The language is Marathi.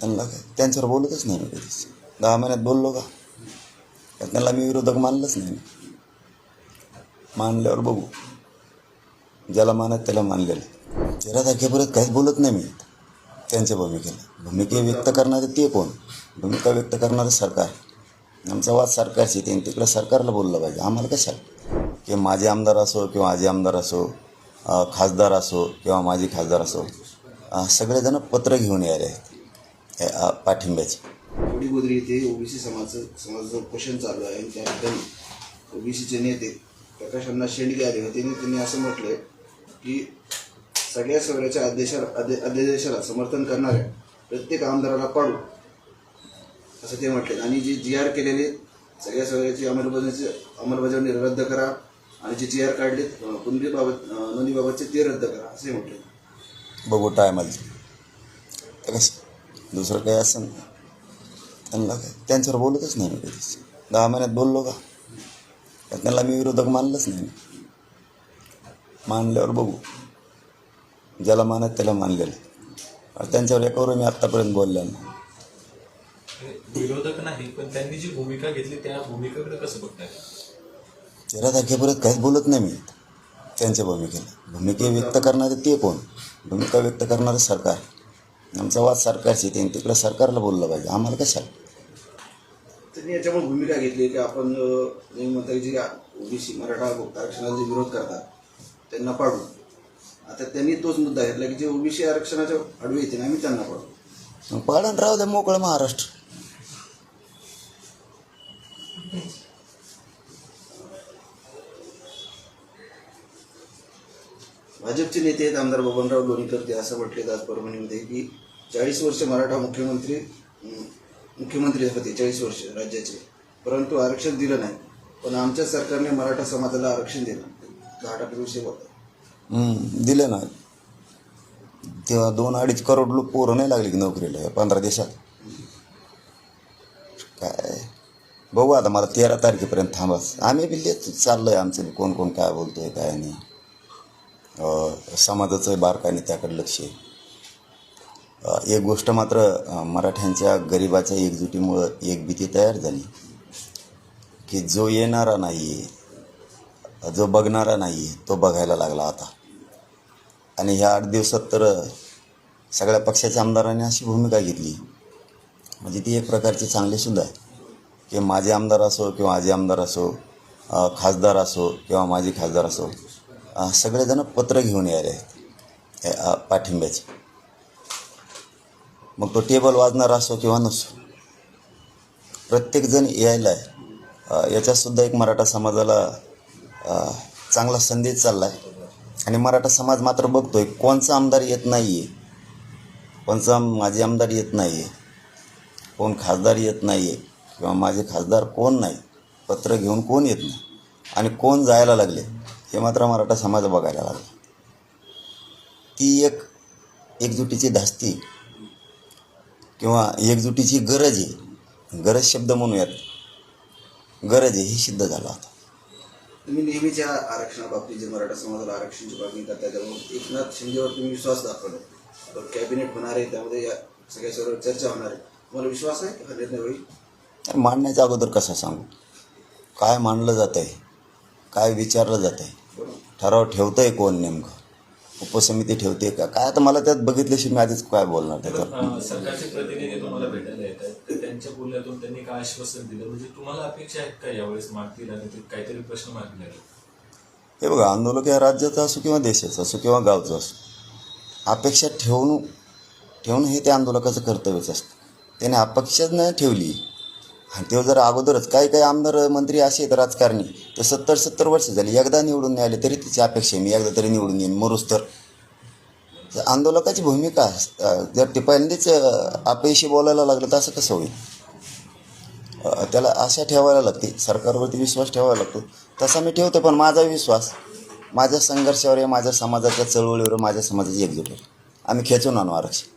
त्यांना काय? त्यांच्यावर बोलतच नाही मी कधीच. दहा महिन्यात बोललो का? त्यांना मी विरोधक मानलंच नाही मानल्यावर बघू. ज्याला मानत त्याला मानलेलं तेरा तारखेपर्यंत काहीच बोलत नाही मी. त्यांच्या भूमिकेला. भूमिके व्यक्त करणारे ते कोण? भूमिका व्यक्त करणारं सरकार. आमचा वाद सरकारशी ते तिकडं सरकारला बोललं पाहिजे. आम्हाला कशाला? की माझे आमदार असो किंवा आजी आमदार असो खासदार असो किंवा माझी खासदार असो सगळेजण पत्र घेऊन यायला आहेत. पाठिंब्याचे. वडीगोद्री येथे ओबीसी समाज समाजाचं उपोषण चालू आहे आणि त्या ठिकाणी ओबीसीचे नेते प्रकाश अण्णा शेंडगे आले होते. आणि त्यांनी असं म्हटलंय की सगळ्या सगळ्याच्या अध्याशा अध्य- अध्यादेशाला समर्थन करणाऱ्या प्रत्येक आमदाराला पाडू असं ते म्हटले आणि जे जी आर केलेले सगळ्या सगळ्याची अंमलबजावणीची अंमलबजावणी रद्द करा आणि जे जी आर काढले अं, नोंदीबाबतचे ते रद्द करा असे म्हटले बघू टायमाला दुसरं काही असं. त्यांना काय? त्यांच्यावर बोलतच नाही मी कधीच. दहा महिन्यात बोललो का? त्यांना मी विरोधक मानलंच नाही मानल्यावर बघू. ज्याला मानत त्याला मानलेलं. त्यांच्यावर एकावर मी आत्तापर्यंत बोललेलं नाही. विरोधक नाही पण त्यांनी जी भूमिका घेतली त्या भूमिकेकडे कसं बघताय? तेरा तारखेपर्यंत काहीच बोलत नाही मी. त्यांच्या भूमिकेला. भूमिके व्यक्त करणारे ते कोण? भूमिका व्यक्त करणारं सरकार. आमचा वाद सरकारशी ते तिकडं सरकारला बोललं पाहिजे. आम्हाला कशाला? त्यांनी याच्यामुळे भूमिका घेतली की आपण म्हणता जी ओबीसी मराठा आरक्षणाला जे विरोध करतात त्यांना पाडू. आता त्यांनी तोच मुद्दा घेतला की जे ओबीसी आरक्षणाच्या आडवे येते ना आम्ही त्यांना पाडू. पाडण राहू द्या मोकळं महाराष्ट्र. भाजपचे नेते आहेत आमदार बबनराव लोणीकर ते असं म्हटले आज परभणीमध्ये की चाळीस वर्ष मराठा मुख्यमंत्री मुख्यमंत्री होते चाळीस वर्ष राज्याचे. परंतु आरक्षण दिलं नाही. पण आमच्या सरकारने मराठा समाजाला आरक्षण दिलं. दहा टक्के विषय होता. दिलं ना. तेव्हा दोन अडीच करोड लोक पोरं नाही लागली की नोकरीला या पंधरा देशात काय? बघू आता मला तेरा तारखेपर्यंत थांबास आम्ही बी लेत चाललं आहे आमचं कोण कोण काय बोलतोय काय नाही. समाजाचं बारकाईने त्याकडे लक्ष आहे. एक गोष्ट मात्र मराठ्यांच्या गरिबाच्या एकजुटीमुळं एक भीती तयार झाली. की जो येणारा नाही आहे जो बघणारा नाही आहे तो बघायला लागला आता. आणि ह्या आठ दिवसात तर सगळ्या पक्षाच्या आमदारांनी अशी भूमिका घेतली. म्हणजे ती एक प्रकारची चांगलीसुद्धा आहे. की माझे आमदार असो किंवा माझे आमदार असो खासदार असो किंवा माझे खासदार असो सगळेजण पत्र घेऊन यायले. आहेत हे, पाठिंब्याचे. मग तो टेबल वाजणार असो किंवा नसो प्रत्येकजण यायला आहे याच्यातसुद्धा एक मराठा समाजाला चांगला संदेश चालला आहे आणि मराठा समाज मात्र बघतोय कोणचा आमदार येत नाही आहे कोणचा माझे आमदार येत नाही आहे कोण खासदार येत नाही आहे किंवा माझे खासदार कोण नाही. पत्र घेऊन कोण येत नाही. आणि कोण जायला लागले? हे मात्र मराठा समाज बघायला लागला. ती एक एकजुटीची धास्ती किंवा एकजुटीची गरज आहे गरज शब्द म्हणूयात गरज आहे हे सिद्ध झालं आता. तुम्ही नेहमीच्या आरक्षणाबाबतीत जे मराठा समाजाला आरक्षणाची मागणी करताय त्यामुळे एकनाथ शिंदेवर तुम्ही विश्वास दाखवला कॅबिनेट होणार आहे त्यामध्ये या सगळ्या सर्व चर्चा होणार आहे. तुम्हाला विश्वास आहे? हा निर्णय होईल मांडण्याच्या अगोदर कसं सांगू? काय मांडलं जात आहे काय विचारलं जात आहे ठराव ठेवतं आहे कोण नेमकं? उपसमिती ठेवते का? काय आता मला त्यात बघितल्याशिवाय मी आधीच काय बोलणार त्याच्यावर अं, सरकारचे प्रतिनिधी तुम्हाला भेटायला येत आहेत तर त्यांच्या बोलण्यातून त्यांनी काय आश्वासन दिलं? म्हणजे तुम्हाला अपेक्षा आहेत का यावेळेस मागतील आणि ते काहीतरी प्रश्न मागले हे बघा आंदोलक या राज्याचं असो किंवा देशाचं असो किंवा गावचं असो अपेक्षा ठेवून ठेवणं हे त्या आंदोलकाचं कर्तव्यच असतं. त्याने अपेक्षाच नाही ठेवली आणि ते जर अगोदरच काही काही आमदार मंत्री असे आहेत राजकारणी. तर सत्तर सत्तर वर्ष झाली. एकदा निवडून नाही आले तरी तिची अपेक्षा आहे. मी एकदा तरी निवडून येईन मरुस्तर तर. आंदोलकाची भूमिका जर ते पहिल्यांदाच अपयशी बोलायला लागलं तर असं कसं होईल? त्याला आशा ठेवायला लागते. सरकारवरती विश्वास ठेवायला लागतो. तसा मी ठेवतो पण माझा विश्वास माझ्या संघर्षावर आहे माझ्या समाजाच्या चळवळीवर माझ्या समाजाची एकजूट आम्ही खेचून आणू आरक्षण.